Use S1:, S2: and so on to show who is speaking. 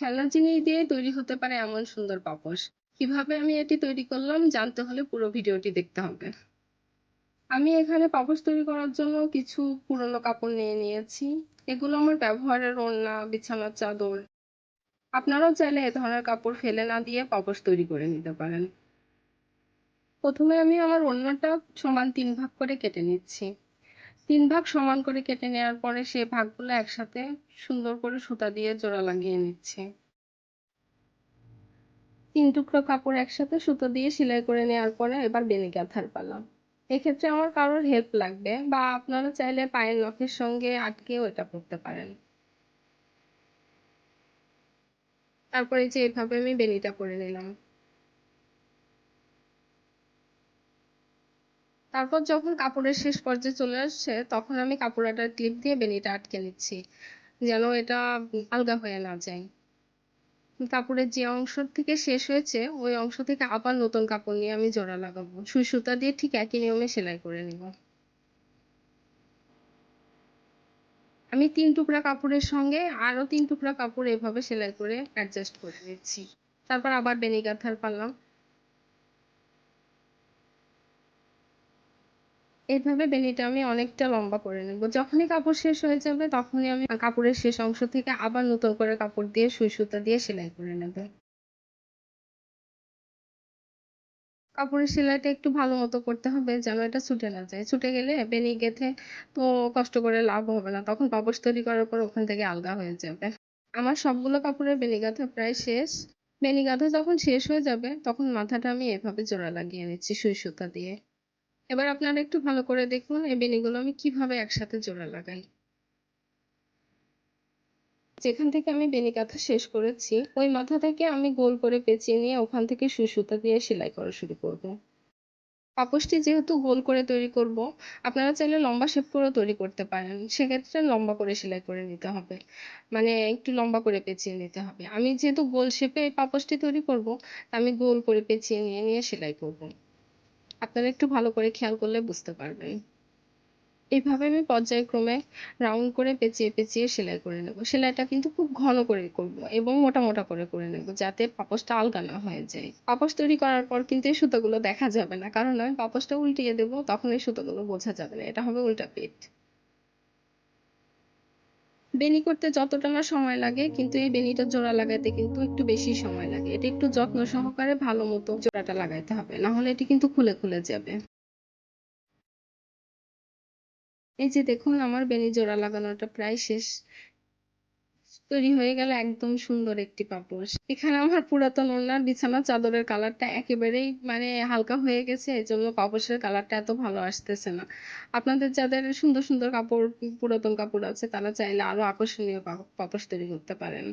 S1: খেলনা জিনিস দিয়ে তৈরি হতে পারে এমন সুন্দর পাপোশ। কীভাবে আমি এটি তৈরি করলাম জানতে হলে পুরো ভিডিওটি দেখতে হবে। আমি এখানে পাপোশ তৈরি করার জন্য কিছু পুরনো কাপড় নিয়ে নিয়েছি। এগুলো আমার ব্যবহারের ওড়না, বিছানার চাদর। আপনারাও চাইলে এ ধরনের কাপড় ফেলে না দিয়ে পাপোশ তৈরি করে নিতে পারেন। প্রথমে আমি আমার ওড়নাটা সমান তিন ভাগ করে কেটে নিচ্ছি। তিন ভাগ সমান করে কেটে নেওয়ার পরে সে ভাগগুলো একসাথে সুন্দর করে সুতা দিয়ে জোড়া লাগিয়ে নিচ্ছি। তিন টুকরো কাপড় একসাথে সুতো দিয়ে সেলাই করে নেওয়ার পরে এবার বেনি গাঁথার পালা। এক্ষেত্রে আমার কারোর হেল্প লাগবে বা আপনারা চাইলে পায়ের নখের সঙ্গে আটকেও এটা করতে পারেন। তারপরে যে এভাবে আমি বেনিটা করে নিলাম। তারপর যখন কাপড়ের শেষ পর্যায়ে চলে আসছে, তখন আমি কাপড়াটার ক্লিপ দিয়ে বেনিটা আটকে নিচ্ছি, যেন এটা আলগা হয়ে না যায়। কাপড়ের যে অংশ থেকে শেষ হয়েছে, ওই অংশ থেকে আবার নতুন কাপড় নিয়ে আমি জোড়া লাগাবো। সুই সুতা দিয়ে ঠিক একই নিয়মে সেলাই করে নিব। আমি তিন টুকরা কাপড়ের সঙ্গে আরও তিন টুকরা কাপড় এভাবে সেলাই করে অ্যাডজাস্ট করে নিচ্ছি। তারপর আবার বেনি গাঁথার পারলাম এইভাবে বেনিটা আমি অনেকটা লম্বা করে নেব। যখনই কাপড় শেষ হয়ে যাবে, তখনই আমি কাপড়ের শেষ অংশ থেকে আবার নতুন করে কাপড় দিয়ে সুই সুতা দিয়ে সেলাই করে নেব। কাপড়ের সেলাইটা একটু ভালো মতো করতে হবে যেন এটা ছুটে না যায়। ছুটে গেলে বেনি গেঁথে তো কষ্ট করে লাভ হবে না, তখন পাপোশ তৈরি করার পর ওখান থেকে আলগা হয়ে যাবে। আমার সবগুলো কাপড়ের বেনি গাঁথা প্রায় শেষ। বেনি গাঁথা যখন শেষ হয়ে যাবে, তখন মাথাটা আমি এভাবে জোড়া লাগিয়ে নিচ্ছি সুই সুতা দিয়ে। এবার আপনারা একটু ভালো করে দেখুন এই বেনিগুলো আমি কীভাবে একসাথে জোড়া লাগাই। যেখান থেকে আমি বেনি কাঁথা শেষ করেছি, ওই মাথা থেকে আমি গোল করে পেঁচিয়ে নিয়ে ওখান থেকে সুই সুতা দিয়ে সেলাই করা শুরু করব। পাপোশটি যেহেতু গোল করে তৈরি করব, আপনারা চাইলে লম্বা শেপ করেও তৈরি করতে পারেন। সেক্ষেত্রে লম্বা করে সেলাই করে নিতে হবে। মানে একটু লম্বা করে পেঁচিয়ে নিতে হবে। আমি যেহেতু গোল শেপে এই পাপোশটি তৈরি করব আমি গোল করে পেঁচিয়ে নিয়ে নিয়ে সেলাই করব। আপনারা একটু ভালো করে খেয়াল করলে বুঝতে পারবেন। এভাবে আমি পর্যায়ক্রমে রাউন্ড করে পেঁচিয়ে পেঁচিয়ে সেলাই করে নেব। সেলাইটা কিন্তু খুব ঘন করে করব এবং মোটা মোটা করে করে নেব যাতে পাপোশটা আলগা না হয়ে যায়। পাপোশ তৈরি করার পর কিন্তু এই সুতোগুলো দেখা যাবে না। কারণ আমি পাপোশটা উল্টিয়ে দেবো, তখন এই সুতোগুলো বোঝা যাবে না। এটা হবে উল্টা পেট। বেনি করতে যতটা না সময় লাগে, কিন্তু এই বেনিটা জোড়া লাগাইতে কিন্তু একটু বেশি সময় লাগে। এটা একটু যত্ন সহকারে ভালো মতো জোড়াটা লাগাইতে হবে, না হলে এটি কিন্তু খুলে খুলে যাবে। এই যে দেখুন, আমার বেনি জোড়া লাগানোটা প্রায় শেষ। তৈরি হয়ে গেল একদম সুন্দর একটি পাপোশ এখানে আমার পুরাতন ওনার বিছানা চাদরের কালারটা একেবারেই মানে হালকা হয়ে গেছে এই জন্য পাপোশের কালারটা এত ভালো আসতেছে না। আপনাদের যাদের সুন্দর সুন্দর কাপড়, পুরাতন কাপড় আছে, তারা চাইলে আরও আকর্ষণীয় পাপোশ তৈরি করতে পারেন।